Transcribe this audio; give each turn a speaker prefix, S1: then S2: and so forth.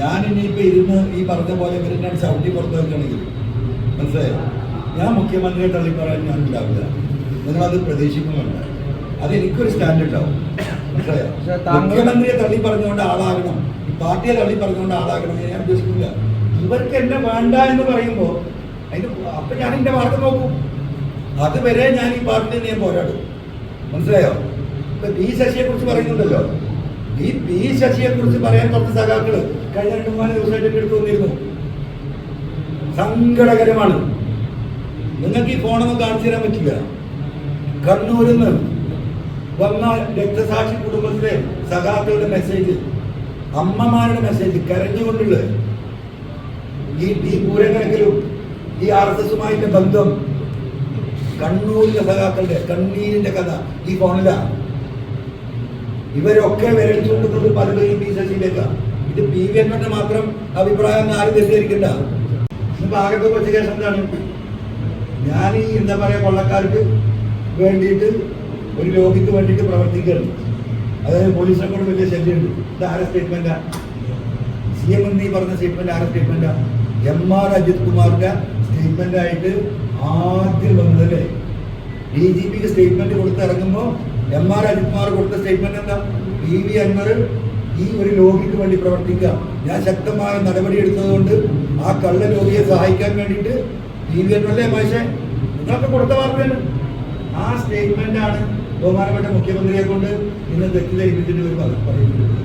S1: ഞാൻ ഇനിയിപ്പോ ഇരുന്ന് ഈ പറഞ്ഞ പോലെ ഇവരെന്നെ ചവിട്ടി പുറത്ത് വെക്കണമെങ്കിൽ മനസ്സിലായോ? ഞാൻ മുഖ്യമന്ത്രിയെ തള്ളി പറയാൻ ഞാൻ ഉണ്ടാവില്ല. നിങ്ങളത് പ്രതീക്ഷിക്കുന്നുണ്ട്. അത് എനിക്കൊരു സ്റ്റാൻഡേർഡ് ആവും മനസ്സിലായോ? മുഖ്യമന്ത്രിയെ തള്ളി പറഞ്ഞുകൊണ്ട് ആളാകണം പാർട്ടിയെ തള്ളി പറഞ്ഞുകൊണ്ട് ആളാകണം എന്ന് ഞാൻ ഉദ്ദേശിക്കില്ല ഇവർക്ക് എന്നെ വേണ്ട എന്ന് പറയുമ്പോൾ അതിന് അപ്പൊ ഞാൻ എന്റെ വാർത്ത നോക്കും. അതുവരെ ഞാൻ ഈ പാർട്ടിയിൽ ഞാൻ പോരാടും. മനസ്സിലായോ? ഇപ്പൊ ബി ശശിയെ കുറിച്ച് പറയുന്നുണ്ടല്ലോ. ഈ പി ശശിയെ കുറിച്ച് പറയാൻ കുറച്ച് സഖാക്കൾ കഴിഞ്ഞ രണ്ടു മൂന്ന് ദിവസമായിട്ട് എടുത്തു വന്നിരുന്നു. സങ്കടകരമാണ്. നിങ്ങൾക്ക് ഈ ഫോണൊന്നും കാണിച്ചു തരാൻ പറ്റില്ല. കണ്ണൂരിൽ നിന്ന് വന്ന രക്തസാക്ഷി കുടുംബത്തിലെ സഖാക്കളുടെ മെസ്സേജ് അമ്മമാരുടെ മെസ്സേജ് കരഞ്ഞുകൊണ്ടുള്ളത് ഈ ഈ പൂരക്കണക്കിലും ഈ ആർ എസ് ബന്ധം കണ്ണൂരിലെ സഖാക്കളുടെ കണ്ണീരിന്റെ കഥ ഈ ഫോണിലാണ്. ഇവരൊക്കെ വിരലിച്ചുകൊണ്ടിരുന്നത് പലരും ഈ പി ശശിയിലേക്കാണ് ഇത് പി വി എന്നെ മാത്രം അഭിപ്രായം ആരും തെറ്റിദ്ധരിക്കണ്ട. ആകത്തെ കൊച്ച കേസ് എന്താണ്? ഞാൻ ഈ എന്താ പറയാ കൊള്ളക്കാർക്ക് വേണ്ടിയിട്ട് ഒരു രോഗിക്ക് വേണ്ടിയിട്ട് പ്രവർത്തിക്കുകയാണ്. അതായത് പോലീസിനെ കൊണ്ട് വലിയ ശല്യമുണ്ട്. ഇത് ആരെ സ്റ്റേറ്റ്മെന്റാ സി എം എന്നീ പറഞ്ഞ സ്റ്റേറ്റ്മെന്റ് ആരെ സ്റ്റേറ്റ്മെന്റാ എം ആർ അജിത് കുമാറിന്റെ സ്റ്റേറ്റ്മെന്റ് ആയിട്ട് ആദ്യം വന്നതല്ലേ? ഡി ജി പിക്ക് സ്റ്റേറ്റ്മെന്റ് കൊടുത്ത് ഇറങ്ങുമ്പോൾ എം ആർ അജിത്മാർ കൊടുത്ത സ്റ്റേറ്റ്മെന്റ് എന്താ? പി വി അൻവർ ഈ ഒരു ലോബിക്ക് വേണ്ടി പ്രവർത്തിക്കുക. ഞാൻ ശക്തമായ നടപടി എടുത്തതുകൊണ്ട് ആ കള്ള ലോബിയെ സഹായിക്കാൻ വേണ്ടിയിട്ട് പി വി അൻവറിലെ പക്ഷേ നിങ്ങളൊക്കെ കൊടുത്ത വാർത്തയാണ് ആ സ്റ്റേറ്റ്മെന്റ് ആണ് ബഹുമാനപ്പെട്ട മുഖ്യമന്ത്രിയെ കൊണ്ട് ഇന്ന് തെറ്റിദ്ധരിപ്പിച്ചിട്ട് ഒരു പറയുന്നത്.